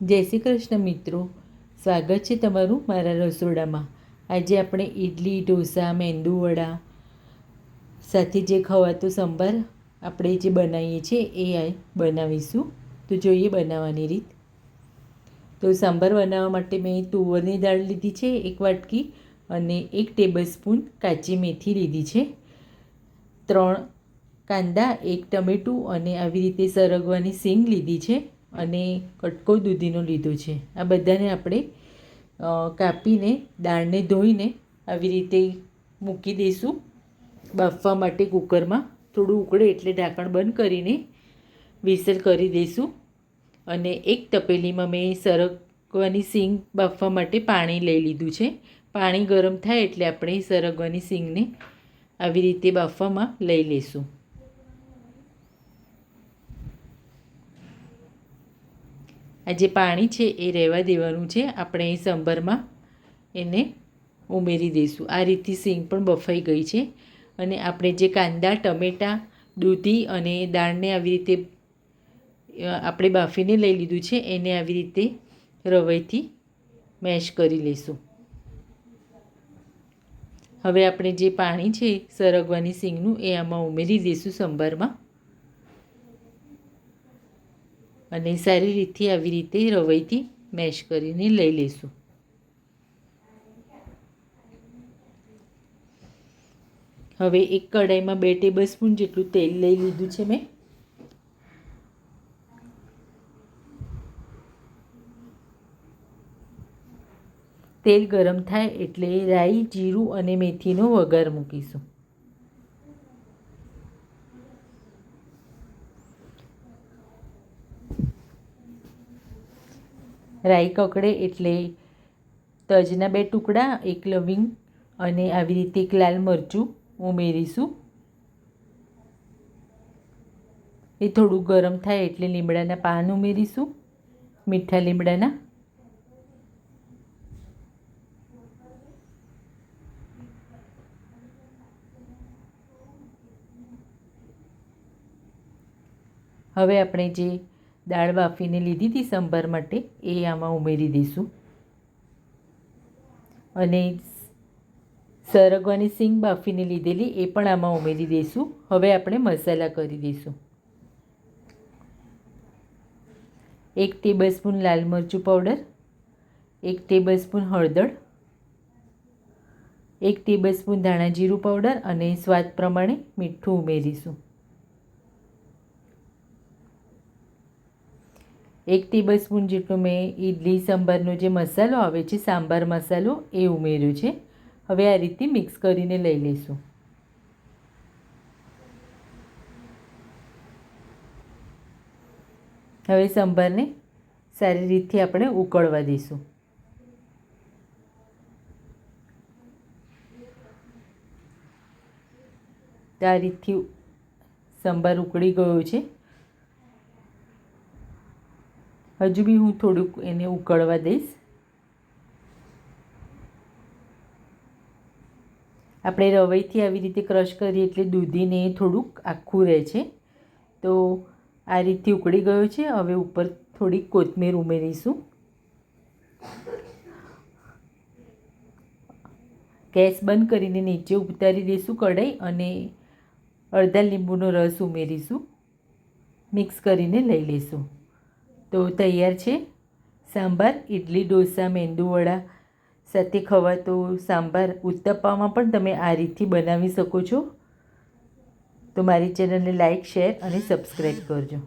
જય શ્રી કૃષ્ણ મિત્રો. સ્વાગત છે તમારું મારા રસોડામાં. આજે આપણે ઇડલી ઢોસા મેંદુવડા સાથે જે ખવાતો સંભાર આપણે જે બનાવીએ છીએ એ બનાવીશું. તો જોઈએ બનાવવાની રીત. તો સંભાર બનાવવા માટે મેં તુવરની દાળ લીધી છે એક વાટકી અને એક ટેબલસ્પૂન કાચી મેથી લીધી છે. ત્રણ કાંદા, એક ટમેટું અને આવી રીતે સરગવાની સિંગ લીધી છે. અને કટકો દૂધીનો લીધો છે. આ બધાને આપણે કાપીને, દાળને ધોઈને આવી રીતે મૂકી દઈશું. બાફવા માટે કુકરમાં થોડું ઉકળે એટલે ઢાંકણ બંધ કરીને વિસલ કરી દઈશું. અને એક તપેલીમાં મેં સરગવાની સિંગ બાફવા માટે પાણી લઈ લીધું છે. પાણી ગરમ થાય એટલે આપણે સરગવાની સિંગને આવી રીતે બાફવામાં લઈ લઈશું. આ જે પાણી છે એ રહેવા દેવાનું છે. આપણે એ સંભારમાં એને ઉમેરી દઈશું. આ રીતથી સિંગ પણ બફાઈ ગઈ છે. અને આપણે જે કાંદા, ટમેટાં, દૂધી અને દાળને આવી રીતે આપણે બાફીને લઈ લીધું છે, એને આવી રીતે રવાઈથી મેશ કરી લઈશું હવે આપણે જે પાણી છે સરગવાની સિંગનું એ આમાં ઉમેરી દઈશું સંભારમાં. અને સારી રીતથી આવી રીતે રવાઈથી મેશ કરીને લઈ લઈશું. હવે એક કઢાઈમાં બે ટેબલ સ્પૂન જેટલું તેલ લઈ લીધું છે મેં. તેલ ગરમ થાય એટલે રાઈ, જીરું અને મેથીનો વઘાર મૂકીશું. રાઈ કકડે એટલે તજના બે ટુકડા, એક લવિંગ અને આવી રીતે એક લાલ મરચું ઉમેરીશું. એ થોડું ગરમ થાય એટલે લીમડાના પાન ઉમેરીશું, મીઠા લીમડાના. હવે આપણે જે દાળ બાફીને લીધી હતી સંભાર માટે, એ આમાં ઉમેરી દઈશું. અને સરગવાની સિંગ બાફીને લીધેલી, એ પણ આમાં ઉમેરી દઈશું. હવે આપણે મસાલા કરી દઈશું. એક ટેબલસ્પૂન લાલ મરચું પાવડર એક ટેબલસ્પૂન હળદર, એક ટેબલસ્પૂન ધાણા જીરું પાવડર અને સ્વાદ પ્રમાણે મીઠું ઉમેરીશું. એક ટેબલ સ્પૂન જેટલું મેં ઇડલી સંભારનો જે મસાલો આવે છે, સાંભાર મસાલો, એ ઉમેર્યો છે. હવે આ રીતે મિક્સ કરીને લઈ લઈશું. હવે સંભારને સારી રીતથી આપણે ઉકળવા દઈશું. આ રીતથી સંભાર ઉકળી ગયો છે. હજુ બી હું થોડુંક એને ઉકળવા દઈશ. આપણે રવૈથી આવી રીતે ક્રશ કરીએ એટલે દૂધીને થોડુંક આખું રહે છે. તો આ રીતથી ઉકળી ગયો છે. હવે ઉપર થોડીક કોથમીર ઉમેરીશું. ગેસ બંધ કરીને નીચે ઉતારી દઈશું કઢાઈ અને અડધા લીંબુનો રસ ઉમેરીશું. મિક્સ કરીને લઈ લઈશું. તો તૈયાર છે. સાંભાર ઇડલી ઢોસા મેંદુવડા સાથે ખવાતો સાંભાર ઉત્તપ્પામાં પણ તમે આ રીતથી બનાવી શકો છો. તો મારી ચેનલને લાઇક શેર અને સબસ્ક્રાઈબ કરજો.